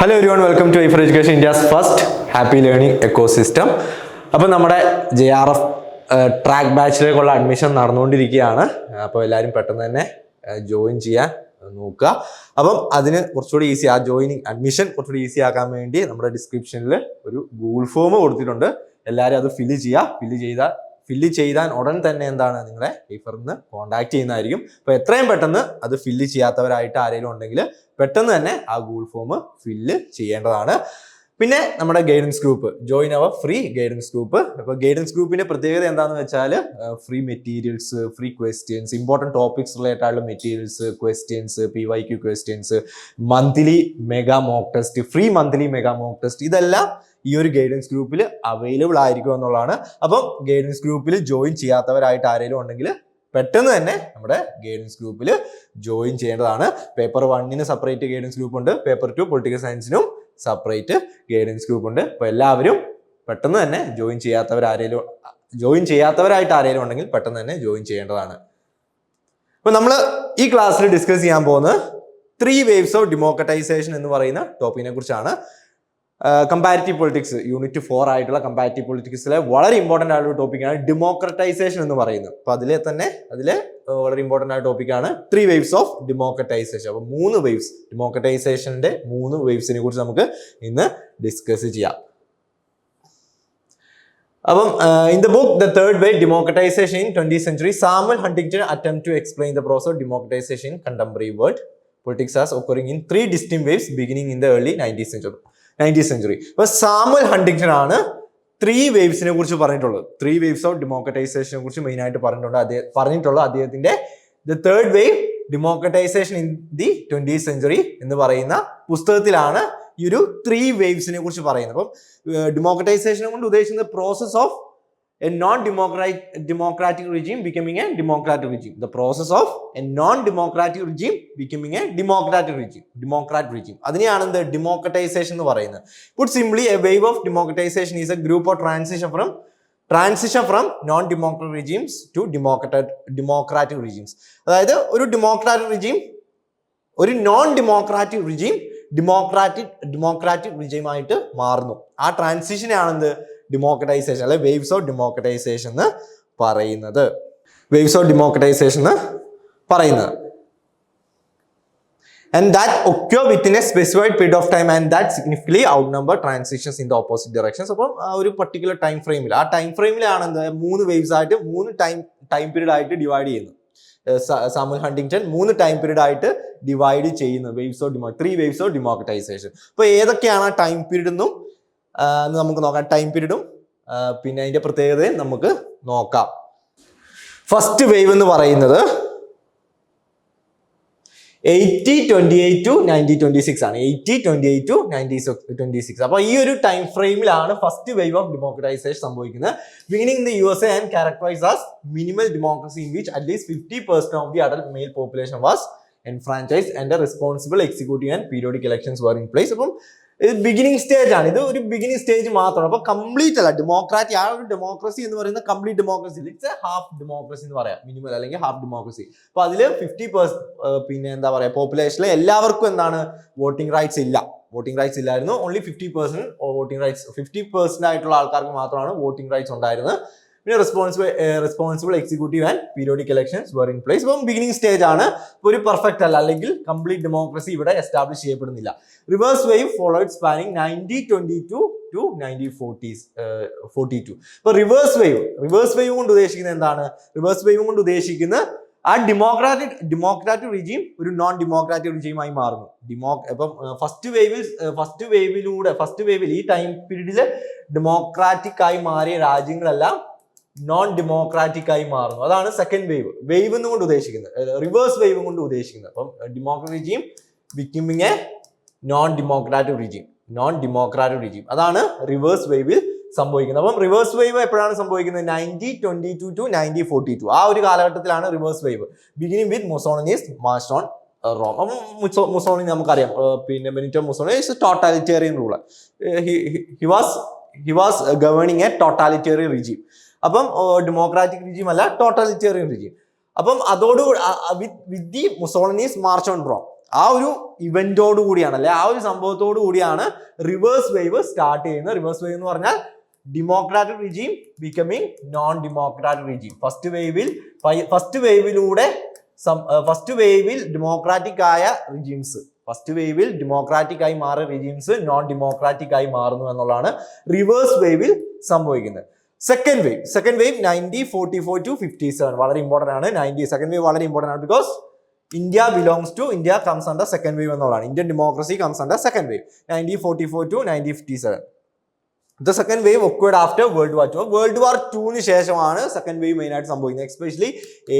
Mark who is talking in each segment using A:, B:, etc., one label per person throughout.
A: Hello everyone welcome to I four education India's first happy learning ecosystem അപ്പോൾ നമ്മുടെ J R F track ബാച്ചിലേക്കുള്ള admission നടന്നുകൊണ്ടിരിക്കുകയാണ്. അപ്പോൾ എല്ലാവരും പെട്ടെന്ന് തന്നെ ജോയിൻ ചെയ്യാൻ നോക്കുക. അപ്പം അതിന് കുറച്ചുകൂടി ഈസി ആ ജോയിനിങ് അഡ്മിഷൻ കുറച്ചുകൂടി ഈസി ആക്കാൻ വേണ്ടി നമ്മുടെ ഡിസ്ക്രിപ്ഷനിൽ ഒരു ഗൂഗിൾ ഫോം കൊടുത്തിട്ടുണ്ട്. എല്ലാവരും അത് ഫില്ല് ചെയ്യുക. ഫില്ല് ചെയ്താൽ ഫില്ല് ചെയ്താൽ ഉടൻ തന്നെ എന്താണ് നിങ്ങളെ ഹൈഫറിന്ന് കോൺടാക്ട് ചെയ്യുന്നതായിരിക്കും. അപ്പോൾ എത്രയും പെട്ടെന്ന് അത് ഫില്ല് ചെയ്യാത്തവരായിട്ട് ആരെങ്കിലും ഉണ്ടെങ്കിൽ പെട്ടെന്ന് തന്നെ ആ ഗൂഗിൾ ഫോം ഫില്ല് ചെയ്യേണ്ടതാണ്. പിന്നെ നമ്മുടെ guidance group join our free guidance group അപ്പോൾ ഗൈഡൻസ് ഗ്രൂപ്പിന്റെ പ്രത്യേകത എന്താണെന്ന് വെച്ചാൽ free materials free questions important topics related ആയിട്ടുള്ള materials questions P Y Q questions monthly mega mock test free monthly mega mock test ഇതെല്ലാം ഈ ഒരു ഗൈഡൻസ് ഗ്രൂപ്പിൽ അവൈലബിൾ ആയിരിക്കും എന്നുള്ളതാണ്. അപ്പം ഗൈഡൻസ് ഗ്രൂപ്പിൽ ജോയിൻ ചെയ്യാത്തവരായിട്ട് ആരെങ്കിലും ഉണ്ടെങ്കിൽ പെട്ടെന്ന് തന്നെ നമ്മുടെ ഗൈഡൻസ് ഗ്രൂപ്പിൽ ജോയിൻ ചെയ്യേണ്ടതാണ്. പേപ്പർ വണ്ണിന് സെപ്പറേറ്റ് ഗൈഡൻസ് ഗ്രൂപ്പ് ഉണ്ട്. പേപ്പർ ടു പൊളിറ്റിക്കൽ സയൻസിനും സെപ്പറേറ്റ് ഗൈഡൻസ് ഗ്രൂപ്പ് ഉണ്ട്. അപ്പോൾ എല്ലാവരും പെട്ടെന്ന് തന്നെ ജോയിൻ ചെയ്യാത്തവർ ആരെങ്കിലും ജോയിൻ ചെയ്യാത്തവരായിട്ട് ആരെങ്കിലും ഉണ്ടെങ്കിൽ പെട്ടെന്ന് തന്നെ ജോയിൻ ചെയ്യേണ്ടതാണ്. അപ്പോൾ നമ്മൾ ഈ ക്ലാസ്സിൽ ഡിസ്കസ് ചെയ്യാൻ പോകുന്നത് ത്രീ വേവ്സ് ഓഫ് ഡെമോക്രറ്റൈസേഷൻ എന്ന് പറയുന്ന ടോപ്പിക്കിനെ കുറിച്ചാണ്. കമ്പാരിറ്റീവ് പൊളിറ്റിക്സ് യൂണിറ്റ് ഫോർ ആയിട്ടുള്ള കമ്പാരിറ്റീവ് പൊളിറ്റിക്സിലെ വളരെ ഇമ്പോർട്ടന്റ് ആയിട്ടുള്ള ടോപ്പിക്കാണ് ഡെമോക്രറ്റൈസേഷൻ എന്ന് പറയുന്നത്. അപ്പോൾ അതിലെ തന്നെ അതിലെ വളരെ ഇമ്പോർട്ടന്റ് ആയ ടോപ്പിക്കാണ് ത്രീ വേവ്സ് ഓഫ് ഡെമോക്രറ്റൈസേഷൻ അപ്പോൾ മൂന്ന് വേവ്സ് ഡെമോക്രറ്റൈസേഷന്റെ മൂന്ന് വേവ്സിനെ കുറിച്ച് നമുക്ക് ഇന്ന് ഡിസ്കസ് ചെയ്യാം. അപ്പം in the book the third wave democratisation in twenty century Samuel Huntington attempt to explain the process of democratisation contemporary world politics as occurring in three distinct waves beginning in the early nineteen century nineteen century അപ്പൊ Samuel Huntington ആണ് three വേവ്സിനെ കുറിച്ച് പറഞ്ഞിട്ടുള്ളത്. Three waves of ഡെമോക്രറ്റൈസേഷനെ കുറിച്ച് main ആയിട്ട് പറഞ്ഞിട്ടുണ്ട്. അദ്ദേഹം പറഞ്ഞിട്ടുള്ള അദ്ദേഹത്തിന്റെ the third wave democratization in the twenty century എന്ന് പറയുന്ന പുസ്തകത്തിലാണ് ഈ ഒരു ത്രീ വേവ്സിനെ കുറിച്ച് പറയുന്നത്. അപ്പം ഡെമോക്രറ്റൈസേഷനെ കൊണ്ട് ഉദ്ദേശിക്കുന്നത് process of democratic democratic regime becoming a democratic regime the process of a non democratic regime becoming a democratic regime democratic regime അതിനെയാണ് എന്ത്? ഡെമോക്രറ്റൈസേഷൻ എന്ന് പറയുന്നത്. Put simply a wave of democratisation is a group of transition from transition from non democratic regimes to democrat democratic regimes അതായത് ഒരു democratic regime ഒരു non democratic regime democratic democratic റിജീമായിട്ട് മാറുന്നു. ആ ട്രാൻസിഷനെയാണെന്ത് ഡെമോക്രറ്റൈസേഷൻ അല്ലെ വേവ്സ് ഓഫ് ഡെമോക്രറ്റൈസേഷൻ എന്ന് പറയുന്നത്. Waves of democratization എന്ന് പറയുന്നത്. And that occur within a specified period of time and that significantly outnumber transitions in the opposite directions അപ്പം ആ ഒരു പർട്ടിക്കുലർ ടൈം ഫ്രെയിമിൽ ആ ടൈം ഫ്രെയിമിലാണ് എന്താ മൂന്ന് വേവ്സ് ആയിട്ട് മൂന്ന് ടൈം ടൈം പീരീഡ് ആയിട്ട് ഡിവൈഡ് ചെയ്യുന്നു സാമുൽ ഹണ്ടിങ്ടൺ മൂന്ന് ടൈം പീരീഡ് ആയിട്ട് ഡിവൈഡ് ചെയ്യുന്നു waves of demo three waves of democratization അപ്പോൾ ഏതൊക്കെയാണ് ആ ടൈം പീരീഡ് എന്നും നമുക്ക് നോക്കാം. ടൈം പീരീഡും പിന്നെ അതിന്റെ പ്രത്യേകതയും നമുക്ക് നോക്കാം. ഫസ്റ്റ് വേവ് എന്ന് പറയുന്നത് eighty twenty eight to ninety twenty six ആണ്. Eighty twenty eight to ninety twenty six അപ്പൊ ഈ ഒരു ടൈം ഫ്രെയിമിലാണ് ഫസ്റ്റ് വേവ് ഓഫ് ഡെമോക്രറ്റൈസേഷൻ സംഭവിക്കുന്നത്. Beginning the U S A and characterise as minimal democracy in which at least fifty percent of the adult male population was enfranchise and responsible executive and periodic elections were in place അപ്പം ഇത് beginning stage ആണ്. ഇത് ഒരു beginning stage മാത്രമാണ്. അപ്പൊ complete അല്ല ഡെമോക്രാറ്റി ആ ഒരു ഡെമോക്രസി എന്ന് പറയുന്നത് complete democracy it's a half democracy എന്ന് പറയാം. മിനിമൽ അല്ലെങ്കിൽ ഹാഫ് ഡെമോക്രസി അപ്പൊ അതിൽ ഫിഫ്റ്റി പിന്നെ എന്താ പറയാ പോപ്പുലേഷനിലെ എല്ലാവർക്കും എന്താണ് വോട്ടിംഗ് റൈറ്റ്സ് ഇല്ല. വോട്ടിംഗ് റൈറ്റ്സ് ഇല്ലായിരുന്നു. Only fifty percent voting rights fifty percent ആയിട്ടുള്ള ആൾക്കാർക്ക് മാത്രമാണ് വോട്ടിംഗ് റൈറ്റ്സ് ഉണ്ടായിരുന്നത്. പിന്നെ responsible responsible executive and periodic elections were in place ഇപ്പം ബിഗിനിങ് സ്റ്റേജ് ആണ്. ഒരു പെർഫെക്റ്റ് അല്ല. അല്ലെങ്കിൽ കംപ്ലീറ്റ് ഡെമോക്രസി ഇവിടെ എസ്റ്റാബ്ലിഷ് ചെയ്യപ്പെടുന്നില്ല. Reverse wave followed spanning ninety twenty two to ninety forties forty two ഇപ്പൊ റിവേഴ്സ് വേവ് റിവേഴ്സ് വേവ് കൊണ്ട് ഉദ്ദേശിക്കുന്നത് എന്താണ്? റിവേഴ്സ് വേവ് കൊണ്ട് ഉദ്ദേശിക്കുന്ന ആ ഡെമോക്രാറ്റിക് ഡെമോക്രാറ്റിക് റിജീം ഒരു നോൺ ഡെമോക്രാറ്റിക് റിജീമായി മാറുന്നു. ഡിമോ ഇപ്പം ഫസ്റ്റ് വേവിൽ ഫസ്റ്റ് വേവിലൂടെ ഫസ്റ്റ് വേവിൽ ഈ ടൈം പീരീഡിൽ ഡെമോക്രാറ്റിക് ആയി മാറിയ രാജ്യങ്ങളെല്ലാം നോൺ ഡെമോക്രാറ്റിക് ആയി മാറുന്നു. അതാണ് സെക്കൻഡ് വേവ് വേവ് എന്ന് കൊണ്ട് ഉദ്ദേശിക്കുന്നത്. റിവേഴ്സ് വേവ് കൊണ്ട് ഉദ്ദേശിക്കുന്നത്. അപ്പം democratic regime becoming a non democratic regime non democratic regime അതാണ് റിവേഴ്സ് വേവിൽ സംഭവിക്കുന്നത്. അപ്പം റിവേഴ്സ് വേവ് എപ്പോഴാണ് സംഭവിക്കുന്നത്? Ninety twenty two to ninety forty two ആ ഒരു കാലഘട്ടത്തിലാണ് reverse wave beginning with Mussolini's mast on Rome അപ്പം മുസോ മുസോണി നമുക്കറിയാം. പിന്നെ Benito Mussolini is totalitarian ruler he was he was governing a totalitarian regime അപ്പം ഡെമോക്രാറ്റിക് റിജീം അല്ല totalitarian regime അപ്പം അതോട് with the Mussolini's March on Rome ആ ഒരു ഇവന്റോട് കൂടിയാണ് അല്ലെ? ആ ഒരു സംഭവത്തോടു കൂടിയാണ് റിവേഴ്സ് വേവ് സ്റ്റാർട്ട് ചെയ്യുന്നത്. റിവേഴ്സ് വേവ് എന്ന് പറഞ്ഞാൽ democratic regime becoming non democratic regime first വേവിൽ first വേവിലൂടെ ഫസ്റ്റ് വേവിൽ ഡെമോക്രാറ്റിക് ആയ റിജീംസ് ഫസ്റ്റ് വേവിൽ ഡെമോക്രാറ്റിക് ആയി മാറിയ റിജീംസ് നോൺ ഡെമോക്രാറ്റിക് ആയി മാറുന്നു എന്നുള്ളതാണ് റിവേഴ്സ് വേവിൽ സംഭവിക്കുന്നത്. Second wave second wave ninety forty four to fifty seven വളരെ ഇമ്പോർട്ടന്റ് ആണ്. നയന്റി സെക്കൻഡ് വേവ് വളരെ ഇമ്പോർട്ടന്റ് ആണ് because India belongs to India comes under second wave എന്നുള്ളതാണ്. Indian democracy comes under second wave nineteen forty four to nineteen fifty seven the second wave occurred after World War Two World War ടുവിന് ശേഷമാണ് second wave മെയിനായിട്ട് സംഭവിക്കുന്നത്. Especially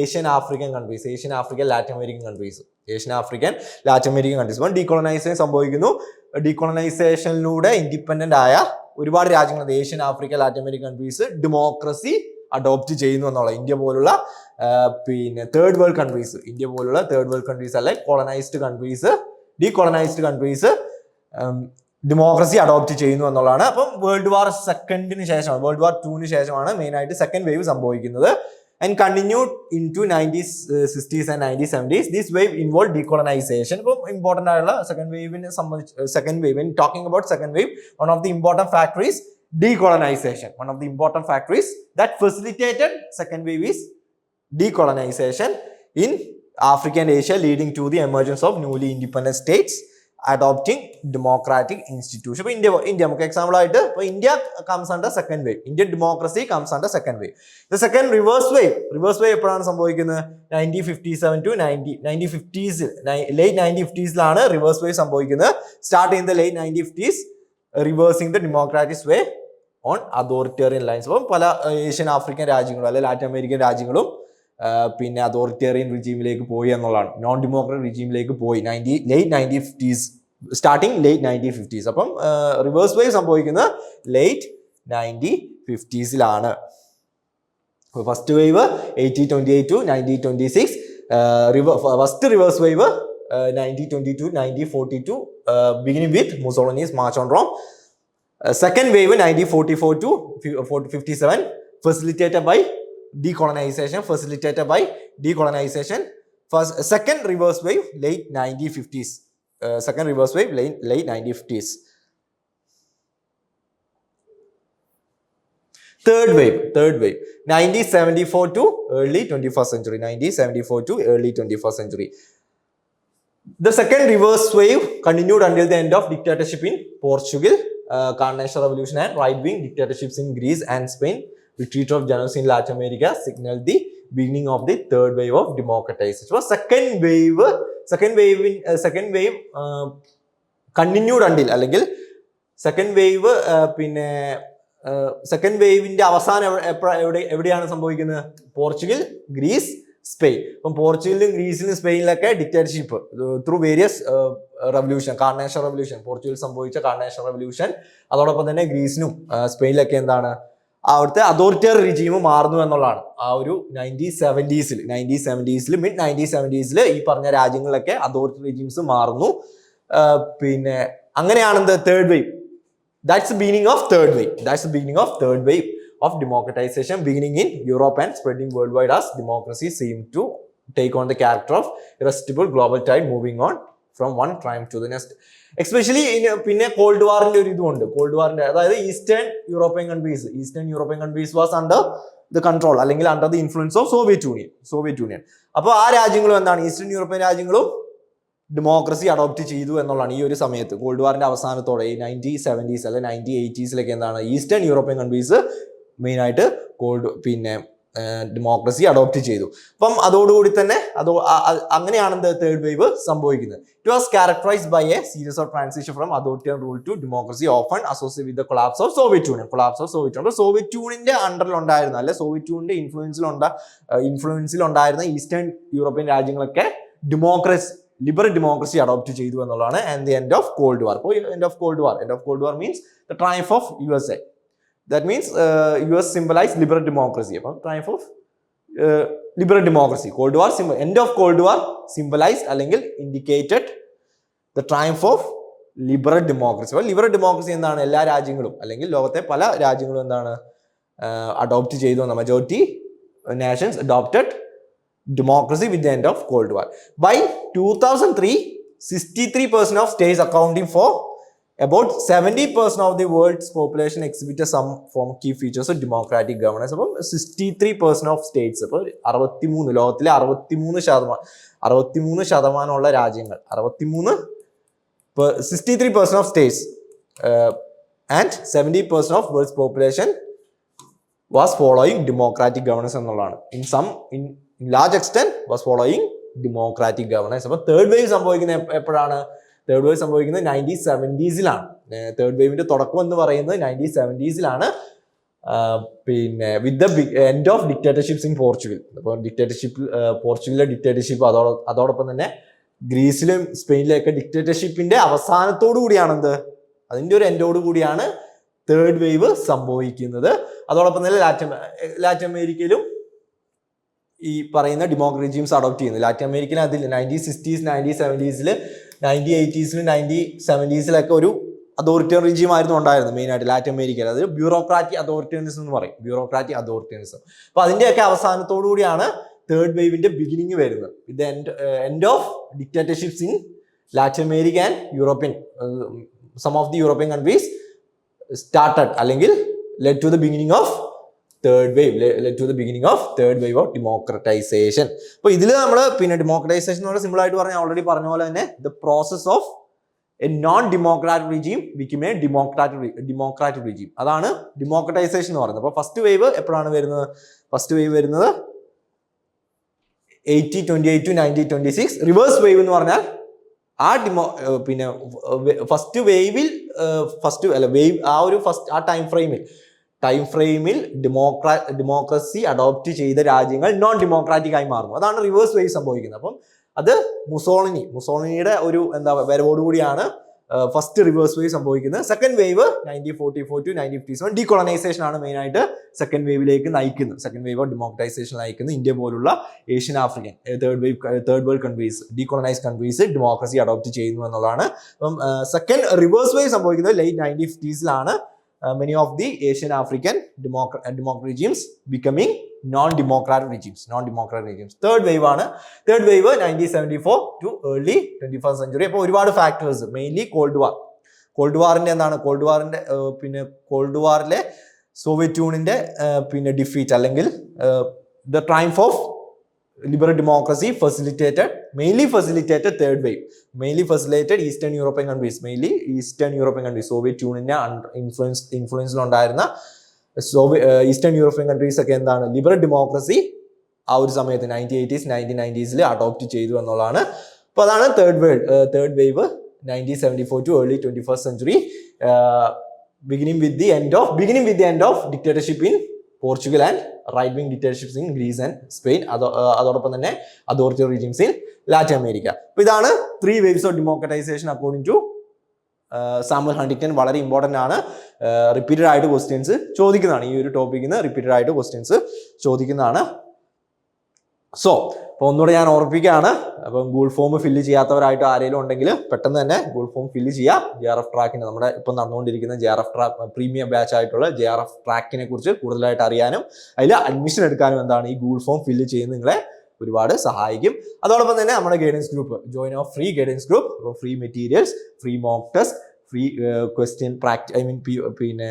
A: Asian African countries Asian African Latin American countries Asian African Latin American countries decolonisation സംഭവിക്കുന്നു. ഡീകോളനൈസേഷനിലൂടെ independent ആയ ഒരുപാട് രാജ്യങ്ങൾ Asian Africa Latin American countries democracy adopt ചെയ്യുന്നു എന്നുള്ള ഇന്ത്യ പോലുള്ള പിന്നെ തേർഡ് വേൾഡ് കൺട്രീസ് ഇന്ത്യ പോലുള്ള തേർഡ് വേൾഡ് കൺട്രീസ് അല്ലെ colonised countries decolonised countries democracy adopt ചെയ്യുന്നു എന്നുള്ളതാണ്. അപ്പം വേൾഡ് വാർ സെക്കൻഡിന് ശേഷമാണ് വേൾഡ് വാർ ടുവിന് ശേഷമാണ് മെയിൻ ആയിട്ട് സെക്കൻഡ് വേവ് സംഭവിക്കുന്നത്. and continued into nineteen sixties and nineteen seventies this wave involve decolonization ഇപ്പം ഇമ്പോർട്ടൻ്റ് ആയുള്ള സെക്കൻഡ് വേവിനെ സംബന്ധിച്ച് second wave in talking about second wave one of the important factories decolonization one of the important factories that facilitated second wave is decolonization in Africa and Asia leading to the emergence of newly independent states Adopting democratic institution ഇപ്പൊ India India നമുക്ക് example ആയിട്ട് ഇപ്പൊ India comes under second wave Indian democracy comes under second wave the second reverse wave reverse wave എപ്പോഴാണ് സംഭവിക്കുന്നത്? Nineteen fifty seven to ninety nineteen fifties late nineteen ഫിഫ്റ്റീസിലാണ് reverse wave സംഭവിക്കുന്നത്. Start ചെയ്യുന്ന late nineteen fifties reversing the democratic way on authoritarian lines അപ്പം പല Asian African രാജ്യങ്ങളും അല്ലെങ്കിൽ Latin American രാജ്യങ്ങളും പിന്നെ അതോറിറ്റേറിയൻ റിജീമിലേക്ക് പോയി എന്നുള്ളതാണ്. നോൺ ഡെമോക്രാറ്റിക് റിജീമിലേക്ക് പോയി. Ninety late nineteen fifties starting late nineteen fifties അപ്പം റിവേഴ്സ് വേവ് സംഭവിക്കുന്നത് late nineteen ഫിഫ്റ്റീസിലാണ് first wave eighty twenty eight to nineteen twenty six first reverse wave nineteen twenty two nineteen forty two beginning with Mussolini's march on Rome second wave nineteen forty four to fifty seven facilitated by decolonization facilitated by decolonization. First second reverse wave late 1950s uh, second reverse wave late late 1950s third wave third wave. 1974 to early 21st century. 1974 to early 21st century. The second reverse wave continued until the end of dictatorship in portugal uh, carnation revolution and right-wing dictatorships in greece and spain retreat of generals in Latin America signaled the beginning of the third wave of democratization. So second wave, second wave in uh, second wave uh, continued until അല്ലെങ്കിൽ second wave പിന്നെ second വേവിന്റെ അവസാനം എവിടെ എവിടെയാണ് സംഭവിക്കുന്നത്? Portugal Greece Spain. അപ്പം പോർച്ചുഗലിലും ഗ്രീസിലും സ്പെയിനിലൊക്കെ dictatorship through various revolution carnation revolution Portugal സംഭവിച്ച കാർണേഷൻ റവല്യൂഷൻ അതോടൊപ്പം തന്നെ ഗ്രീസിനും സ്പെയിനിലൊക്കെ എന്താണ്? അവിടുത്തെ അതോറിറ്ററി റിജീം മാറുന്നു എന്നുള്ളതാണ്. ആ ഒരു നയന്റീൻ സെവന്റീസിൽ നയന്റീൻ സെവന്റീസിൽ മിഡ് നയന്റീൻ സെവന്റീസിൽ ഈ പറഞ്ഞ രാജ്യങ്ങളിലൊക്കെ അതോറിറ്റി റിജീംസ് മാറുന്നു. പിന്നെ അങ്ങനെയാണ് എന്ത് third wave that's beginning of third wave that's beginning of third wave of democratisation beginning in Europe and spreading world wide as democracy seem to take on the character of resistible global tide moving on from one triumph to the next especially പിന്നെ cold വാറിന്റെ ഒരു ഇതുമുണ്ട്. Cold വാറിന്റെ അതായത് eastern European countries eastern European countries was under the control അല്ലെങ്കിൽ under the influence of Soviet Union Soviet Union അപ്പോൾ ആ രാജ്യങ്ങളും എന്താണ്? ഈസ്റ്റേൺ യൂറോപ്യൻ രാജ്യങ്ങളും ഡെമോക്രസി അഡോപ്റ്റ് ചെയ്തു എന്നുള്ളതാണ് ഈ ഒരു സമയത്ത്. കോൾഡ് വാറിന്റെ അവസാനത്തോടെ ഈ നയന്റി സെവന്റീസ് അല്ലെങ്കിൽ നയന്റീൻ എയ്റ്റീസിലൊക്കെ എന്താണ്? ഈസ്റ്റേൺ യൂറോപ്യൻ കൺട്രീസ് മെയിനായിട്ട് കോൾഡ് പിന്നെ ഡെമോക്രസി അഡോപ്റ്റ് ചെയ്തു. അപ്പം അതോടുകൂടി തന്നെ അതോ അങ്ങനെയാണ് എന്ത് തേർഡ് വേവ് സംഭവിക്കുന്നത്. It was characterise by a series of transition from authoritarian rule to democracy often associate with the collapse of Soviet Union collapse of Soviet Union Soviet യൂണിയന്റെ അണ്ടറിൽ ഉണ്ടായിരുന്ന. അല്ലെ സോവിയറ്റ് യൂണിയന്റെ ഇൻഫ്ലുവൻസിലുണ്ട ഇൻഫ്ലുവൻസിലുണ്ടായിരുന്ന ഈസ്റ്റേൺ യൂറോപ്യൻ രാജ്യങ്ങളൊക്കെ democracy liberal democracy adopt ചെയ്തു എന്നുള്ളതാണ്. And the end of cold war അപ്പോൾ end of cold war end of cold war means the triumph of U S A that means U S symbolise liberal democracy അപ്പം triumph of liberal democracy cold war Simba end of cold war symbolised അല്ലെങ്കിൽ indicated the triumph of liberal democracy അപ്പോൾ liberal democracy എന്താണ്? എല്ലാ രാജ്യങ്ങളും അല്ലെങ്കിൽ ലോകത്തെ പല രാജ്യങ്ങളും എന്താണ്? അഡോപ്റ്റ് ചെയ്തു. എന്ന majority nations adopted democracy with the end of cold war by two thousand three sixty three percent of states accounting for about seventy percent of the world's population exhibit some form key features of democratic governance അപ്പം sixty three percent of states അപ്പോൾ അറുപത്തിമൂന്ന് ലോകത്തിലെ അറുപത്തിമൂന്ന് ശതമാനം അറുപത്തിമൂന്ന് ശതമാനമുള്ള രാജ്യങ്ങൾ അറുപത്തിമൂന്ന് sixty three percent of states and seventy percent of world's population was following democratic governance എന്നുള്ളതാണ്. In some in large extent was following democratic governance അപ്പോൾ തേർഡ് വേവ് സംഭവിക്കുന്നത് എപ്പ- എപ്പോഴാണ്? തേർഡ് വേവ് സംഭവിക്കുന്നത് നയന്റീൻ സെവന്റീസിലാണ് തേർഡ് വേവിന്റെ തുടക്കം എന്ന് പറയുന്നത് നയന്റീൻ സെവന്റീസിലാണ് പിന്നെ with the end of dictatorships in Portugal അപ്പോൾ ഡിക്റ്റേറ്റർഷിപ്പ് പോർച്ചുഗലിലെ ഡിക്റ്റേറ്റർഷിപ്പ് അതോടൊ അതോടൊപ്പം തന്നെ ഗ്രീസിലും സ്പെയിനിലൊക്കെ ഡിക്റ്റേറ്റർഷിപ്പിന്റെ അവസാനത്തോടു കൂടിയാണെന്ത്? അതിന്റെ ഒരു എൻഡോട് കൂടിയാണ് തേർഡ് വേവ് സംഭവിക്കുന്നത്. അതോടൊപ്പം തന്നെ ലാറ്റിൻ ലാറ്റിൻ അമേരിക്കയിലും ഈ പറയുന്ന ഡെമോക്രസിയും അഡോപ്റ്റ് ചെയ്യുന്നു. ലാറ്റിൻ അമേരിക്കയിൽ അതിൽ നയന്റീൻ സിക്സ്റ്റീസ് നയന്റീൻ സെവന്റീസിൽ നയന്റീൻ എയ്റ്റീസിലും നയന്റീൻ സെവന്റീസിലൊക്കെ ഒരു അതോറിറ്റേറിയൻ റിജീം ആയിരുന്നു ഉണ്ടായിരുന്നത് മെയിനായിട്ട് ലാറ്റിൻ അമേരിക്കയിൽ അത് ബ്യൂറോക്രാറ്റി അതോറിറ്റേറിയനിസം എന്ന് പറയും. Bureaucratic authoritarianism. അപ്പോൾ അതിന്റെയൊക്കെ അവസാനത്തോടു കൂടിയാണ് തേർഡ് വേവിന്റെ ബിഗിനിങ് വരുന്നത്. ഇത് end end of dictatorships in Latin America and European some of the European countries started അല്ലെങ്കിൽ led to the beginning of third wave to the beginning of third wave of democratisation അപ്പോൾ ഇതിൽ നമ്മൾ പിന്നെ democratisation എന്ന് simple ആയിട്ട് പറഞ്ഞാൽ already പറഞ്ഞ പോലെ തന്നെ the process of a non democratic regime വിക്കും a democratic democratic regime അതാണ് ഡെമോക്രറ്റൈസേഷൻ എന്ന് പറയുന്നത്. അപ്പോൾ ഫസ്റ്റ് വേവ് എപ്പോഴാണ് വരുന്നത്? ഫസ്റ്റ് വേവ് വരുന്നത് eighty twenty eight to ninety twenty six reverse wave എന്ന് പറഞ്ഞാൽ ആ ഡിമോ പിന്നെ ഫസ്റ്റ് വേവിൽ ഫസ്റ്റ് അല്ല വേവ് ആ ഒരു ഫസ്റ്റ് ആ ടൈം ഫ്രെയിമിൽ ടൈം ഫ്രെയിമിൽ ഡെമോക്രാ ഡെമോക്രസി അഡോപ്റ്റ് ചെയ്ത രാജ്യങ്ങൾ നോൺ ഡെമോക്രാറ്റിക് ആയി മാറുന്നു. അതാണ് റിവേഴ്സ് വൈസ് സംഭവിക്കുന്നത്. അപ്പം അത് മുസോളിനി മുസോളിനിയുടെ ഒരു എന്താ വരവോടുകൂടിയാണ് ഫസ്റ്റ് റിവേഴ്സ് വേവ് സംഭവിക്കുന്നത്. Second wave nineteen forty four to nineteen fifty seven decolonisation ആണ് മെയിനായിട്ട് സെക്കൻഡ് വേവിലേക്ക് നയിക്കുന്നത്. സെക്കൻഡ് വേവ് ഓഫ് ഡെമോക്രൈസേഷൻ നയിക്കുന്നത് ഇന്ത്യ പോലുള്ള Asian African third wave third world countries decolonise countries democracy adopt ചെയ്യുന്നു എന്നുള്ളതാണ് അപ്പം സെക്കൻഡ് റിവേഴ്സ് വേവ് സംഭവിക്കുന്നത് late nineteen ഫിഫ്റ്റീസിലാണ് many of the Asian African democrat regimes becoming non democratic regimes non democratic regimes third wave ആണ്. Third wave nineteen seventy four to early twenty first century അപ്പോൾ ഒരുപാട് factors mainly cold war cold വാറിന്റെ എന്താണ്? Called വാറിന്റെ പിന്നെ called വാറിലെ Soviet യൂണിയന്റെ പിന്നെ defeat അല്ലെങ്കിൽ the triumph of liberal democracy facilitated mainly facilitated third wave mainly facilitated Eastern European countries mainly Eastern European countries Soviet യൂണിയന്റെ influence ഇൻഫ്ലുവൻസിലുണ്ടായിരുന്ന സോവിയ eastern European countries ഒക്കെ എന്താണ്? Liberal democracy ആ ഒരു സമയത്ത് നയന്റീൻ എയ്റ്റീസ് നയന്റീൻ നയന്റീസിൽ അഡോപ്റ്റ് ചെയ്തു എന്നുള്ളതാണ്. അപ്പോൾ അതാണ് third world third wave nineteen seventy four to early twenty first century beginning with the end of beginning with the end of dictatorship in Portugal and right wing dictatorships in Greece and Spain അതോ അതോടൊപ്പം തന്നെ authority regions in Latin America അപ്പോൾ ഇതാണ് three waves of democratisation according to Samuel Huntington വളരെ important ആണ്. Repeated ആയിട്ട് questions ചോദിക്കുന്നതാണ്. ഈ ഒരു ടോപ്പിക്കിൽ നിന്ന് റിപ്പീറ്റഡ് ആയിട്ട് ക്വസ്റ്റ്യൻസ് ചോദിക്കുന്നതാണ്. സോ അപ്പോൾ ഒന്നുകൂടെ ഞാൻ ഓർപ്പിക്കുകയാണ്. അപ്പം ഗൂഗിൾ ഫോം ഫില്ല് ചെയ്യാത്തവരായിട്ട് ആരെങ്കിലും ഉണ്ടെങ്കിൽ പെട്ടെന്ന് തന്നെ ഗൂഗിൾ ഫോം ഫില്ല് ചെയ്യുക ജെ ആർ എഫ് ട്രാക്കിന് നമ്മുടെ ഇപ്പം നടന്നുകൊണ്ടിരിക്കുന്ന J R F track premium batch ആയിട്ടുള്ള ജെ ആർ എഫ് ട്രാക്കിനെ കുറിച്ച് കൂടുതലായിട്ട് അറിയാനും അതിൽ അഡ്മിഷൻ എടുക്കാനും എന്താണ് ഈ ഗൂഗിൾ ഫോം ഫില്ല് ചെയ്യുന്നത് നിങ്ങളെ ഒരുപാട് സഹായിക്കും. അതോടൊപ്പം തന്നെ നമ്മുടെ guidance group join of free guidance group അപ്പോൾ free materials free mock test free question പ്രാക്ടി I mean പിന്നെ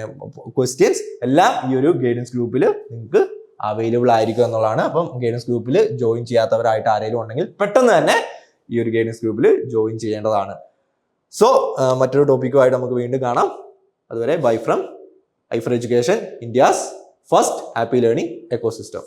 A: ക്വസ്റ്റ്യൻസ് എല്ലാം ഈ ഒരു ഗൈഡൻസ് ഗ്രൂപ്പിൽ നിങ്ങൾക്ക് അവൈലബിൾ ആയിരിക്കും എന്നുള്ളതാണ്. അപ്പം ഗൈഡൻസ് ഗ്രൂപ്പിൽ ജോയിൻ ചെയ്യാത്തവരായിട്ട് ആരെങ്കിലും ഉണ്ടെങ്കിൽ പെട്ടെന്ന് തന്നെ ഈ ഒരു ഗൈഡൻസ് ഗ്രൂപ്പിൽ ജോയിൻ ചെയ്യേണ്ടതാണ്. സോ മറ്റൊരു ടോപ്പിക്കുമായിട്ട് നമുക്ക് വീണ്ടും കാണാം. അതുവരെ bye from I four education India's first happy learning ecosystem